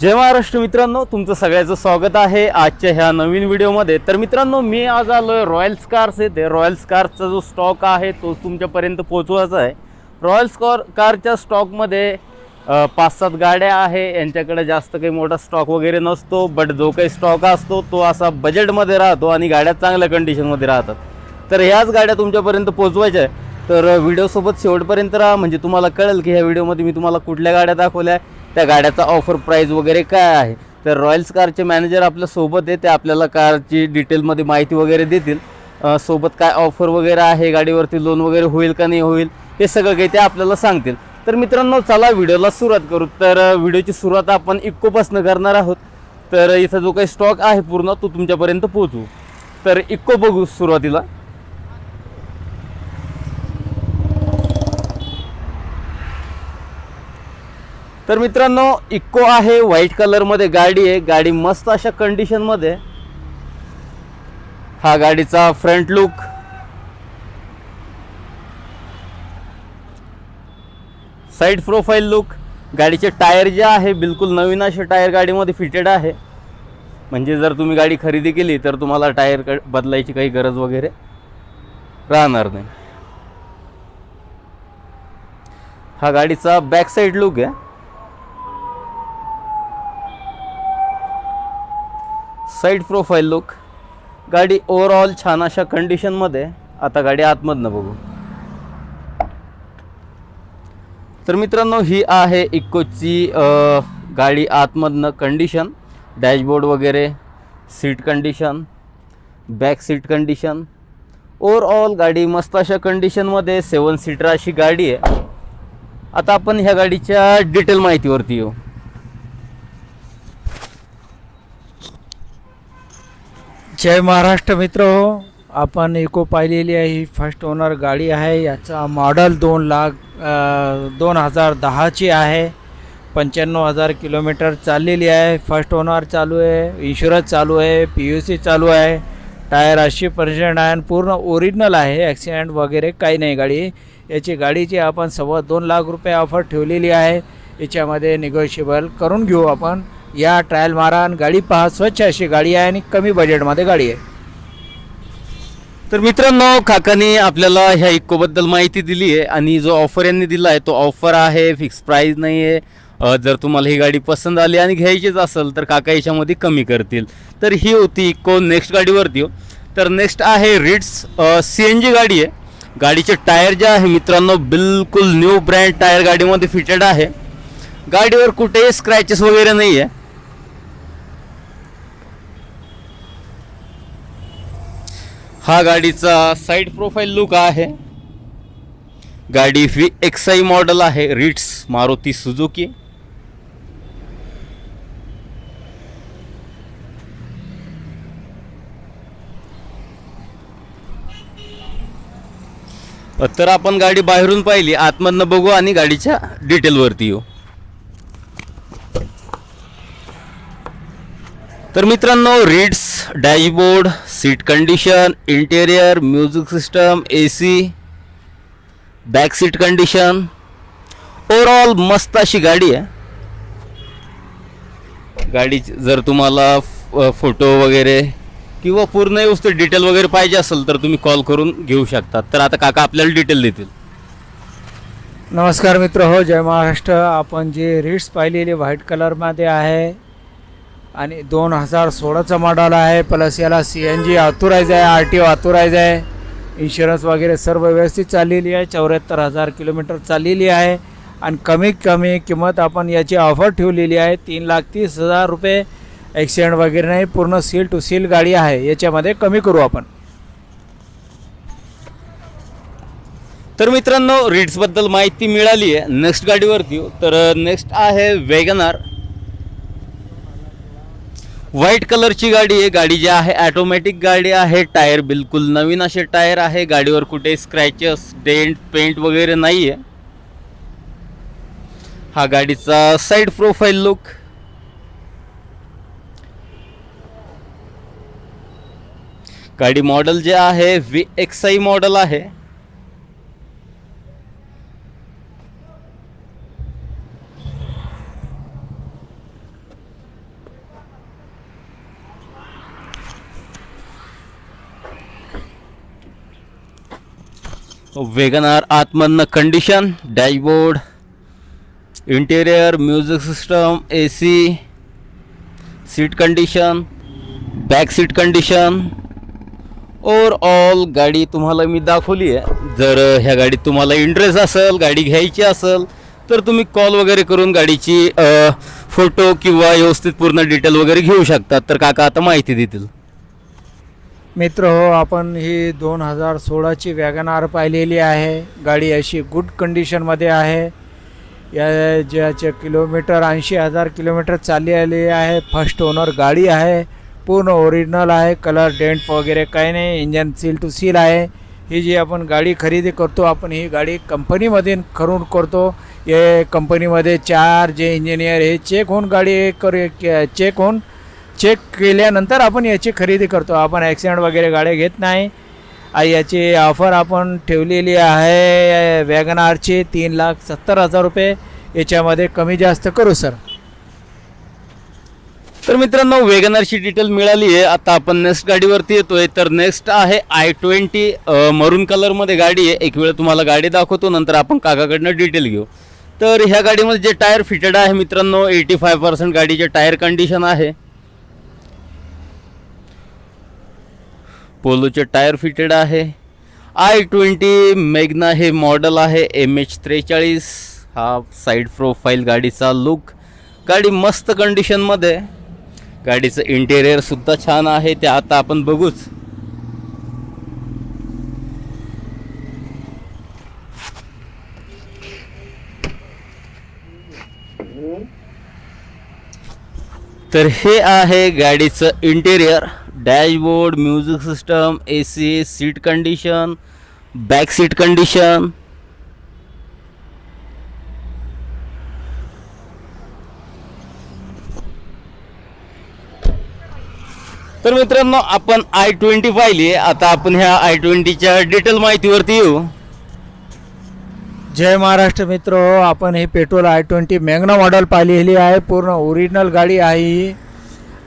जय महाराष्ट्र मित्रांनो तुमचं सगळ्याचं स्वागत आहे आजच्या ह्या नवीन व्हिडिओमध्ये. तर मित्रांनो मी आज आलो आहे रॉयल्स कार्स येथे. रॉयल्स कारचा जो स्टॉक आहे तो तुमच्यापर्यंत पोचवायचा आहे. रॉयल्स स्कॉर कारच्या स्टॉकमध्ये पाच सात गाड्या आहे. यांच्याकडे जास्त काही मोठा स्टॉक वगैरे नसतो बट जो काही स्टॉक असतो तो असा बजेटमध्ये राहतो आणि गाड्या चांगल्या कंडिशनमध्ये राहतात. तर ह्याच गाड्या तुमच्यापर्यंत पोचवायच्या आहे तर व्हिडिओसोबत शेवटपर्यंत राहा. म्हणजे तुम्हाला कळेल की ह्या व्हिडिओमध्ये मी तुम्हाला कुठल्या गाड्या दाखवल्या त्या गाड्याचा ऑफर प्राईस वगैरे काय आहे? तर रॉयल्स कारचे मॅनेजर आपल्यासोबत आहे ते आपल्याला कारची डिटेलमध्ये माहिती वगैरे देतील. सोबत काय ऑफर वगैरे आहे गाडीवरती लोन वगैरे होईल का नाही होईल हे सगळं काही ते आपल्याला सांगतील. तर मित्रांनो चला व्हिडिओला सुरुवात करू. तर व्हिडिओची सुरुवात आपण इक्कोपासनं करणार आहोत. तर इथं जो काही स्टॉक आहे पूर्ण तो तुमच्यापर्यंत पोहोचू. तर इक्को बघू सुरुवातीला. तर मित्रांनो इक्को आहे व्हाईट कलरमध्ये गाडी आहे. गाडी मस्त अशा कंडिशनमध्ये हा गाडीचा front look side profile look गाडीचे टायर जे आहे बिलकुल नवीन असे टायर गाडीमध्ये फिटेड आहे. म्हणजे जर तुम्ही गाडी खरेदी केली तर तुम्हाला टायर क- बदलायची काही गरज वगैरे राहणार नाही. हा गाडीचा बॅक साईड लुक आहे. Side profile look. गाडी ओव्हरऑल छान अशा कंडिशनमध्ये आता गाडी आतमधनं बघू. तर मित्रांनो ही आहे इक्कोची गाडी आतमधनं कंडिशन डॅशबोर्ड वगैरे seat condition back seat condition overall गाडी मस्त अशा कंडिशनमध्ये सेवन सीटर अशी गाडी आहे. आता आपण ह्या गाडीच्या डिटेल माहितीवरती येऊ. जय महाराष्ट्र मित्र हो आपण इको पाहिलेली आहे ही फर्स्ट ओनर गाडी आहे याचा मॉडल दोन लाख दोन हजार दहाची आहे पंच्याण्णव हजार किलोमीटर चाललेली आहे फर्स्ट ओनर चालू आहे इन्शुरन्स चालू आहे पी यू सी चालू आहे टायर ऐंशी पर्सेंट आहे आणि पूर्ण ओरिजिनल आहे ॲक्सिडेंट वगैरे काही नाही गाडी. याची गाडीची आपण सव्वा दोन लाख रुपये ऑफर ठेवलेली आहे याच्यामध्ये निगोशिएबल करून घेऊ आपण. या ट्रायल मारा आणि गाडी पहा स्वच्छ अशी गाडी आहे आणि कमी बजेटमध्ये गाडी आहे. तर मित्रांनो काकाने आपल्याला ह्या इक्कोबद्दल माहिती दिली आहे आणि जो ऑफर यांनी दिला आहे तो ऑफर आहे फिक्स प्राईज नाही आहे. जर तुम्हाला ही गाडी पसंत आली आणि घ्यायचीच असेल तर काका याच्यामध्ये कमी करतील. तर ही होती इक्को नेक्स्ट गाडीवरती. हो. तर नेक्स्ट आहे रिट्स सी एन जी गाडी आहे. गाडीचे टायर जे आहे मित्रांनो बिलकुल न्यू ब्रँड टायर गाडीमध्ये फिटेड आहे. गाडीवर कुठेही स्क्रॅचेस वगैरे नाही आहे हा गाडीचा साईड प्रोफाईल लुक आहे. गाडी व्ही एक्स आय मॉडेल आहे रिट्स मारुती सुजुकी तर आपण गाडी बाहेरून पाहिली आतमधनं बघू आणि गाडीच्या डिटेलवरती येऊ. तर मित्रांनो reads dashboard seat condition interior music system A C back seat condition. Overall मस्त अशी गाडी आहे. गाडी जर तुम्हाला फ- फोटो वगैरे किंवा पूर्ण व्यवस्थित डिटेल वगैरे पाहिजे असेल तर तुम्ही कॉल करून घेऊ शकता. तर आता काका आपल्याला डिटेल देतील. नमस्कार मित्र हो जय महाराष्ट्र. आपण जे रिट्स पाहिलेले व्हाईट कलरमध्ये आहे आणि दोन हजार सोळाचा मॉडल आहे प्लस याला सी एन जी ऑथोराईज आहे आर टी ओ ऑथोराईज आहे. इन्शुरन्स वगैरे सर्व व्यवस्थित चाललेली आहे चौऱ्याहत्तर हजार किलोमीटर चाललेली आहे. आणि कमीत कमी किंमत आपण याची ऑफर ठेवलेली आहे तीन लाख तीस हजार रुपये. ॲक्सिडेंट वगैरे नाही पूर्ण सील टू सील गाडी आहे याच्यामध्ये कमी करू आपण. तर मित्रांनो रीड्सबद्दल माहिती मिळाली आहे. नेक्स्ट गाडीवरती तर uh, नेक्स्ट आहे वेगनार व्हाईट कलरची गाडी आहे. गाडी जी आहे ॲटोमॅटिक गाडी आहे. टायर बिलकुल नवीन असे टायर आहे. गाडीवर कुठे स्क्रॅचेस डेंट पेंट वगैरे नाही आहे हा गाडीचा साईड प्रोफाईल लुक गाडी मॉडेल जे आहे व्ही एक्स आय मॉडेल आहे. WagonR आतमधनं condition dashboard interior music system A C seat condition back seat condition overall गाडी तुम्हाला मी दाखवली आहे. जर ह्या गाडीत तुम्हाला इंटरेस्ट असेल गाडी घ्यायची असेल तर तुम्ही कॉल वगैरे करून गाडीची फोटो किंवा व्यवस्थित पूर्ण डिटेल वगैरे घेऊ शकतात तर काका आता माहिती देतील. मित्र हो आपण ही दोन हजार सोळाची वॅगन आर पाहिलेली आहे. गाडी अशी गुड कंडिशनमध्ये आहे. या ज्याचे किलोमीटर ऐंशी हजार किलोमीटर चालली आली आहे. फर्स्ट ओनर गाडी आहे. पूर्ण ओरिजिनल आहे. कलर डेंट वगैरे काही नाही. इंजन सील टू सील आहे. ही जी आपण गाडी खरेदी करतो आपण ही गाडी कंपनीमध्ये करून करतो. हे कंपनीमध्ये चार जे इंजिनियर हे चेक होऊन गाडी कर चेक होऊन चेक केल्यानंतर आपण याची खरेदी करतो. आपण ॲक्सिडेंट वगैरे गाड्या घेत नाही. याची ऑफर आपण ठेवलेली आहे. वॅगन आरची तीन लाख सत्तर हजार रुपये. याच्यामध्ये कमी जास्त करू सर तर मित्रांनो वेगनरची डिटेल मिळाली आहे. आता आपण नेक्स्ट गाडीवरती येतोय. तर नेक्स्ट आहे आय ट्वेंटी मरून कलरमध्ये गाडी आहे. एक वेळ तुम्हाला गाडी दाखवतो. नंतर आपण काकाकडनं डिटेल घेऊ. तर ह्या गाडीमध्ये जे टायर फिटेड आहे मित्रांनो एटी फाय पर्सेंट गाडीचे टायर कंडिशन आहे. पोलोचे टायर फिटेड आहे. आय ट्वेंटी मेग्ना हे मॉडल आहे. एम एच त्रेचाळीस. हा साईड प्रोफाईल गाडीचा लुक गाडी मस्त कंडिशनमध्ये गाडीचं इंटेरियरसुद्धा छान आहे. ते आता आपण बघूच. तर हे आहे गाडीचं interior dashboard music system A C seat condition back seat condition. तर मित्रांनो आपण आय ट्वेंटी पाहिली आता आपण ह्या आय ट्वेंटीच्या डिटेल माहितीवरती येऊ. जय महाराष्ट्र मित्र आपण हे petrol i twenty Magna model पाहिलेली आहे. पूर्ण ओरिजिनल गाडी आहे ही.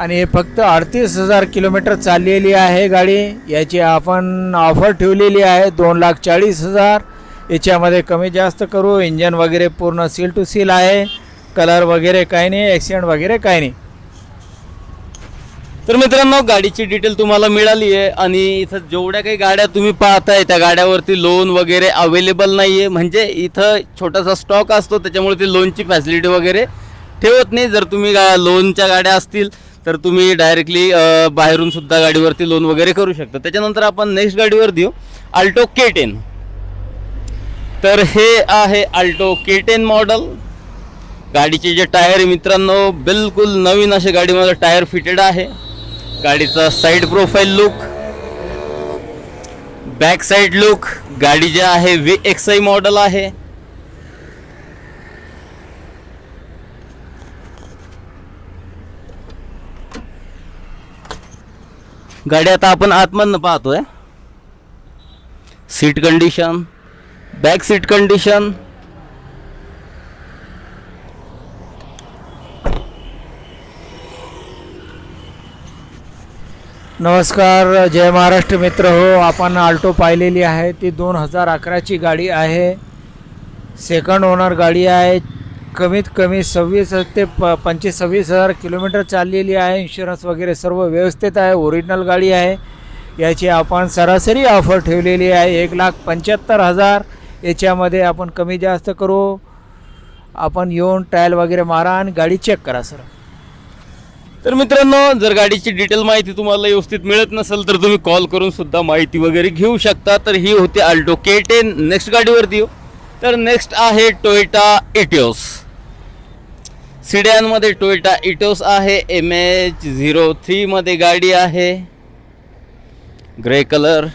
आणि हे फक्त अडतीस हजार किलोमीटर चाललेली आहे गाडी. याची आपण ऑफर ठेवलेली आहे दोन लाख चाळीस हजार. याच्यामध्ये कमी जास्त करू. इंजन वगैरे पूर्ण सील टू सील आहे. कलर वगैरे काही नाही ॲक्सिडेंट वगैरे काही नाही. तर मित्रांनो गाडीची डिटेल तुम्हाला मिळाली आहे आणि इथं जेवढ्या काही गाड्या तुम्ही पाहताय त्या गाड्यावरती लोन वगैरे अवेलेबल नाही आहे म्हणजे इथं छोटासा स्टॉक असतो त्याच्यामुळे ते लोनची फॅसिलिटी वगैरे ठेवत नाही. जर तुम्ही गा लोनच्या गाड्या असतील तर तुम्ही डायरेक्टली बाहेरून सुद्धा गाडीवरती लोन वगैरे करू शकता. त्याच्यानंतर आपण नेक्स्ट गाडीवर देऊ. अल्टो के टेन तर हे आहे अल्टो के टेन मॉडल गाडीचे जे टायर मित्रांनो बिलकुल नवीन असे गाडीमध्ये टायर फिटेड आहे. गाडीचा side profile look back side look गाडी जे आहे वी एक्स आय मॉडल आहे. गाडी आता आपण आतमधनं पाहतोय. Seat condition back seat condition नमस्कार जय महाराष्ट्र मित्र. हो आपण आल्टो पाहिलेली आहे. ती दोन हजार अकराची गाडी आहे. सेकंड ओनर गाडी आहे. कमीत कमी सव्वीस ते प पंचवीस सव्वीस हजार किलोमीटर चाललेली आहे. इन्शुरन्स वगैरे सर्व व्यवस्थित आहे. ओरिजिनल गाडी आहे. याची आपण सरासरी ऑफर ठेवलेली आहे. एक लाख पंच्याहत्तर हजार याच्यामध्ये आपण कमी जास्त करू. आपण येऊन ट्रायल वगैरे मारा आणि गाडी चेक करा सर तर मित्रांनो जर गाडीची डिटेल माहिती तुम्हाला व्यवस्थित मिळत नसेल तर तुम्ही कॉल करून सुद्धा माहिती वगैरे घेऊ शकता. तर ही होती अल्टो के टेन नेक्स्ट गाडीवरती येऊ. तर नेक्स्ट आहे टोयोटा इटिओस सिड्यांमध्ये टोयोटा इटिओस आहे एम एच झिरो थ्रीमध्ये गाडी आहे. ग्रे कलर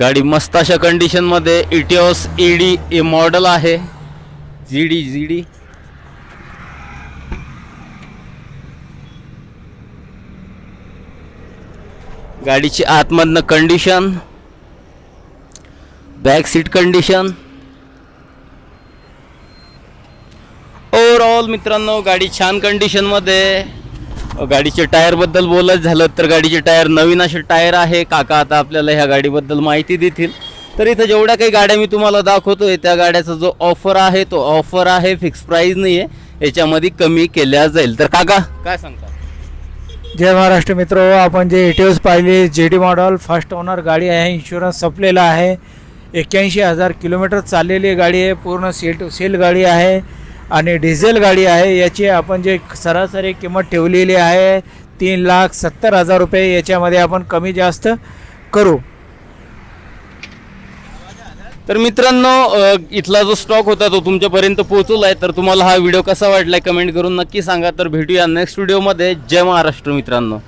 गाडी मस्त अशा कंडिशनमध्ये इटिओस ईडी डी मॉडल आहे. जी डी जी डी गाडीची आतमधनं condition back seat condition overall मित्रांनो गाडी छान कंडिशनमध्ये गाडीचे टायरबद्दल बोलत झालं तर गाडीचे टायर नवीन असे टायर आहे. काका आता आपल्याला ह्या गाडीबद्दल माहिती देतील. तर इथं जेवढ्या काही गाड्या मी तुम्हाला दाखवतोय त्या गाड्याचा जो ऑफर आहे तो ऑफर आहे फिक्स प्राईज नाही आहे याच्यामध्ये कमी केल्या जाईल. तर काका काय सांगता? जय महाराष्ट्र मित्र आपण जे एटीओस पाहिले जे डी मॉडल फर्स्ट ओनर गाडी आहे इन्शुरन्स संपलेला आहे. एक्क्याऐंशी हजार किलोमीटर चाललेली गाडी आहे पूर्ण सील टू सील गाडी आहे आणि डिझेल गाडी आहे. याची आपण जे सरासरी किंमत ठेवलेली आहे तीन लाख सत्तर हजार रुपये याच्यामध्ये आपण कमी जास्त करू. तर मित्रांनो इथला जो स्टॉक होता तो तुमच्यापर्यंत पोहोचवला आहे तर तुम्हाला हा व्हिडिओ कसा वाटलाय कमेंट करून नक्की सांगा. तर भेटूया नेक्स्ट व्हिडिओमध्ये जय महाराष्ट्र मित्रांनो.